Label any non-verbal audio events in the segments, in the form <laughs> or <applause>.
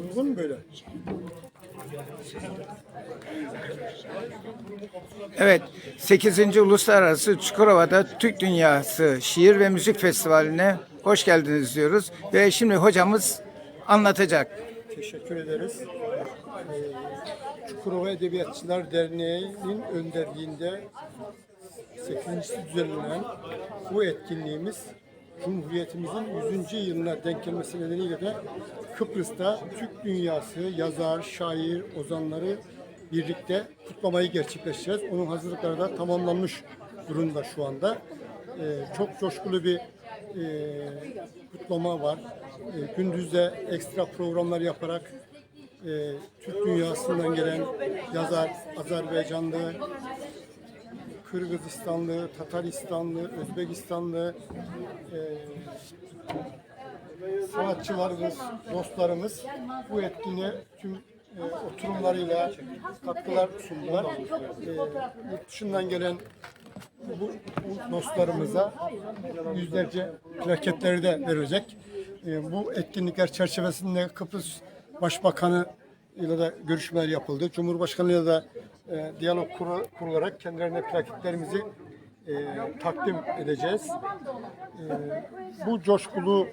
Uygun mu böyle? Evet, 8. Uluslararası Çukurova'da Türk Dünyası Şiir ve Müzik Festivali'ne hoş geldiniz diyoruz. Ve şimdi hocamız anlatacak. Teşekkür ederiz. Ee, Çukurova Edebiyatçılar Derneği'nin önderliğinde 8. düzenlenen bu etkinliğimiz Cumhuriyetimizin 100. yılına denk gelmesi nedeniyle de Kıbrıs'ta Türk dünyası, yazar, şair, ozanları birlikte kutlamayı gerçekleştireceğiz. Onun hazırlıkları da tamamlanmış durumda şu anda. Ee, çok coşkulu bir e, kutlama var. E, gündüzde ekstra programlar yaparak e, Türk dünyasından gelen yazar, Azerbaycanlı, Kırgızistanlı, Tataristanlı, Özbekistanlı e, sanatçılarımız, dostlarımız bu etkinliğe tüm e, oturumlarıyla katkılar sundular. E, yurt dışından gelen bu, bu dostlarımıza yüzlerce plaketleri de verecek. E, bu etkinlikler çerçevesinde Kıbrıs Başbakanı ile de görüşmeler yapıldı. Cumhurbaşkanı ile de e, diyalog kuru- kurularak kendilerine plaketlerimizi e, takdim edeceğiz. E, bu coşkulu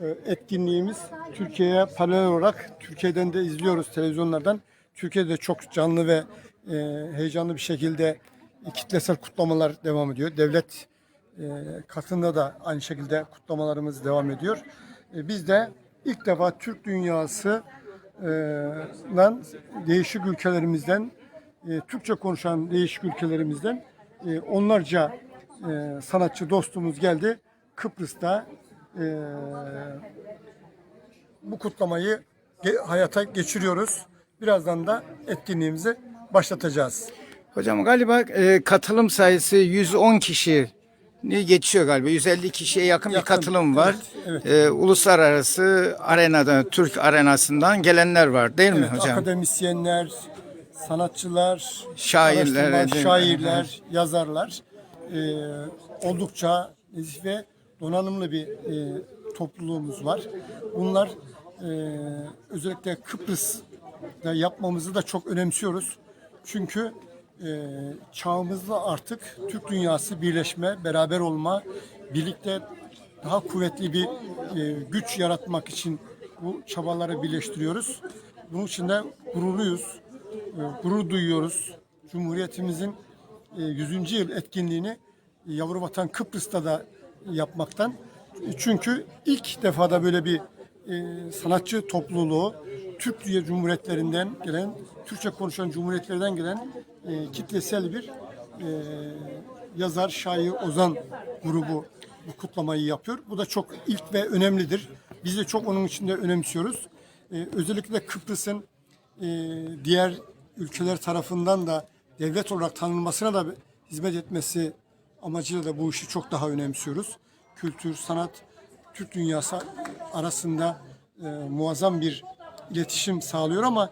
e, etkinliğimiz Türkiye'ye paralel olarak Türkiye'den de izliyoruz televizyonlardan. Türkiye'de çok canlı ve e, heyecanlı bir şekilde kitlesel kutlamalar devam ediyor. Devlet e, katında da aynı şekilde kutlamalarımız devam ediyor. E, biz de ilk defa Türk dünyası lan değişik ülkelerimizden e, Türkçe konuşan değişik ülkelerimizden e, onlarca e, sanatçı dostumuz geldi. Kıbrıs'ta e, bu kutlamayı ge- hayata geçiriyoruz. Birazdan da etkinliğimizi başlatacağız. Hocam galiba e, katılım sayısı 110 kişi geçiyor galiba. 150 kişiye yakın, bir Yakın, katılım var. evet, E, uluslararası arenada, Türk arenasından gelenler var değil mi Evet, hocam? akademisyenler, sanatçılar, Şairler, şairler, yazarlar e, oldukça nezih ve donanımlı bir e, topluluğumuz var. Bunlar e, özellikle Kıbrıs'ta yapmamızı da çok önemsiyoruz. Çünkü e, çağımızda artık Türk dünyası birleşme, beraber olma, birlikte daha kuvvetli bir e, güç yaratmak için bu çabaları birleştiriyoruz. Bunun için de gururluyuz, gurur duyuyoruz. Cumhuriyetimizin e, 100. yıl etkinliğini e, yavru vatan Kıbrıs'ta da yapmaktan. E, Çünkü ilk defada böyle bir e, sanatçı topluluğu Türk Cumhuriyetlerinden gelen, Türkçe konuşan cumhuriyetlerden gelen e, kitlesel bir e, yazar, şair, ozan grubu bu kutlamayı yapıyor. Bu da çok ilk ve önemlidir. Biz de çok onun için de önemsiyoruz. Ee, özellikle Kıbrıs'ın e, diğer ülkeler tarafından da devlet olarak tanınmasına da hizmet etmesi amacıyla da bu işi çok daha önemsiyoruz. Kültür, sanat, Türk dünyası arasında e, muazzam bir iletişim sağlıyor ama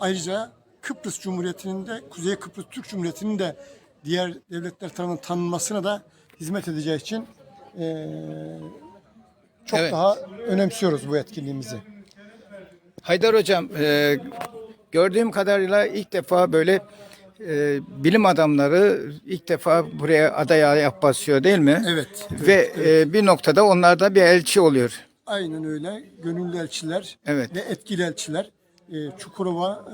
ayrıca Kıbrıs Cumhuriyeti'nin de Kuzey Kıbrıs Türk Cumhuriyeti'nin de diğer devletler tarafından tanınmasına da hizmet edeceği için e, çok Evet. daha önemsiyoruz bu etkinliğimizi. Haydar hocam, e, gördüğüm kadarıyla ilk defa böyle e, bilim adamları ilk defa buraya adaya ayak basıyor değil mi? Evet. Ve e, bir noktada onlar da bir elçi oluyor. Aynen öyle. Gönüllü elçiler Evet. ve etkili elçiler. E, Çukurova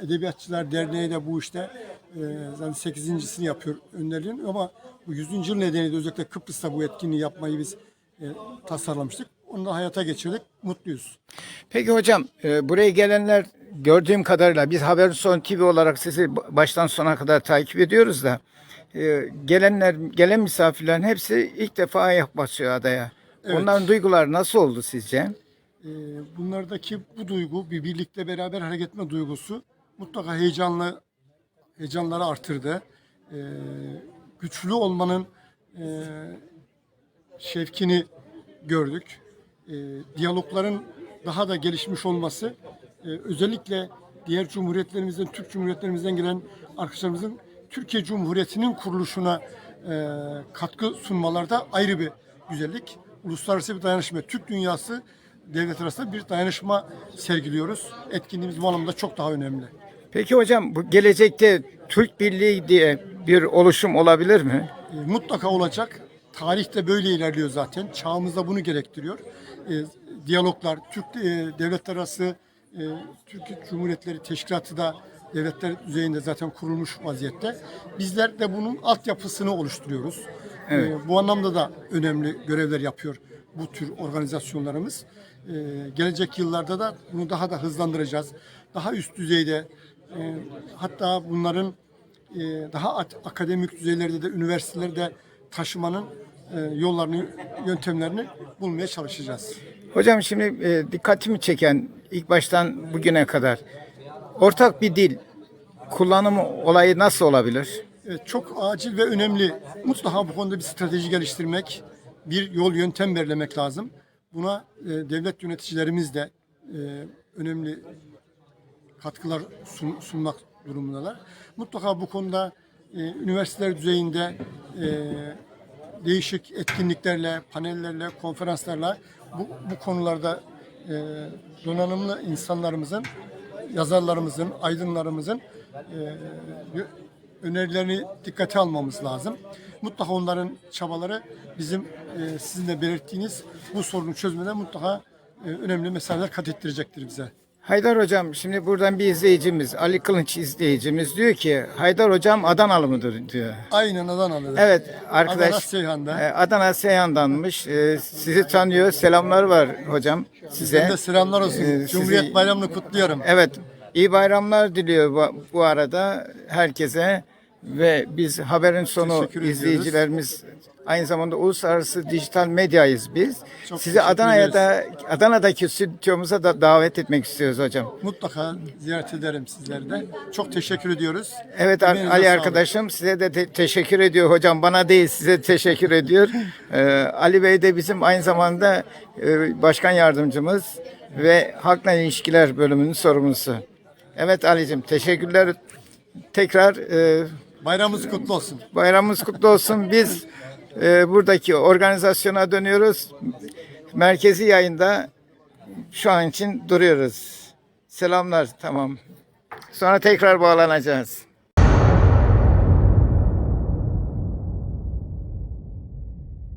e, Edebiyatçılar Derneği de bu işte e, zaten 8.sini yapıyor önerilen ama bu 100. yıl nedeniyle özellikle Kıbrıs'ta bu etkinliği yapmayı biz e, tasarlamıştık. Onu da hayata geçirdik. Mutluyuz. Peki hocam, e, buraya gelenler gördüğüm kadarıyla biz Haber Son TV olarak sizi baştan sona kadar takip ediyoruz da e, gelenler, gelen misafirlerin hepsi ilk defa ayak basıyor adaya. Onların duyguları nasıl oldu sizce? E, bunlardaki bu duygu, bir birlikte beraber hareket etme duygusu mutlaka heyecanlı heyecanları artırdı. E, güçlü olmanın e, şevkini gördük. E, diyalogların daha da gelişmiş olması e, özellikle diğer cumhuriyetlerimizden, Türk cumhuriyetlerimizden gelen arkadaşlarımızın Türkiye Cumhuriyeti'nin kuruluşuna e, katkı sunmalarda ayrı bir güzellik. Uluslararası bir dayanışma. Türk dünyası devlet arasında bir dayanışma sergiliyoruz. Etkinliğimiz bu anlamda çok daha önemli. Peki hocam bu gelecekte Türk Birliği diye bir oluşum olabilir mi? E, mutlaka olacak. Tarihte böyle ilerliyor zaten. Çağımızda bunu gerektiriyor. E, diyaloglar, Türk e, devletler arası e, Türkiye Cumhuriyetleri Teşkilatı da devletler düzeyinde zaten kurulmuş vaziyette. Bizler de bunun altyapısını oluşturuyoruz. Evet. E, bu anlamda da önemli görevler yapıyor bu tür organizasyonlarımız. E, gelecek yıllarda da bunu daha da hızlandıracağız. Daha üst düzeyde e, hatta bunların e, daha akademik düzeylerde de üniversitelerde taşımanın e, yollarını, yöntemlerini bulmaya çalışacağız. Hocam şimdi e, dikkatimi çeken ilk baştan bugüne kadar ortak bir dil kullanımı olayı nasıl olabilir? Evet, çok acil ve önemli. Mutlaka bu konuda bir strateji geliştirmek, bir yol yöntem belirlemek lazım. Buna e, devlet yöneticilerimiz de e, önemli katkılar sun- sunmak durumundalar. Mutlaka bu konuda e, üniversiteler düzeyinde e, değişik etkinliklerle, panellerle, konferanslarla bu, bu konularda e, donanımlı insanlarımızın, yazarlarımızın, aydınlarımızın e, önerilerini dikkate almamız lazım. Mutlaka onların çabaları bizim e, sizin de belirttiğiniz bu sorunu çözmede mutlaka e, önemli meseleler kat ettirecektir bize. Haydar hocam şimdi buradan bir izleyicimiz Ali Kılınç izleyicimiz diyor ki Haydar hocam Adanalı mıdır diyor. Aynen Adanalı. Evet arkadaş Adana Seyhan'da. e, Adana Seyhan'danmış. E, sizi tanıyor. Selamlar var hocam size. Size de selamlar olsun. Ee, Cumhuriyet sizi- Bayramı'nı kutluyorum. Evet, iyi bayramlar diliyor bu, bu arada herkese ve biz haberin sonu izleyicilerimiz aynı zamanda uluslararası dijital medyayız biz. Çok Sizi Adana'ya da Adana'daki stüdyomuza da davet etmek istiyoruz hocam. Mutlaka ziyaret ederim sizleri de. Çok teşekkür ediyoruz. Evet Emeğinize Ali sağlık. arkadaşım size de te- teşekkür ediyor hocam bana değil size teşekkür ediyor. <laughs> Ee, Ali Bey de bizim aynı zamanda e, başkan yardımcımız ve halkla ilişkiler bölümünün sorumlusu. Evet Ali'cim teşekkürler. Tekrar e, Bayramımız kutlu olsun. bayramımız kutlu olsun. Biz e, buradaki organizasyona dönüyoruz. Merkezi yayında şu an için duruyoruz. Selamlar tamam. Sonra tekrar bağlanacağız.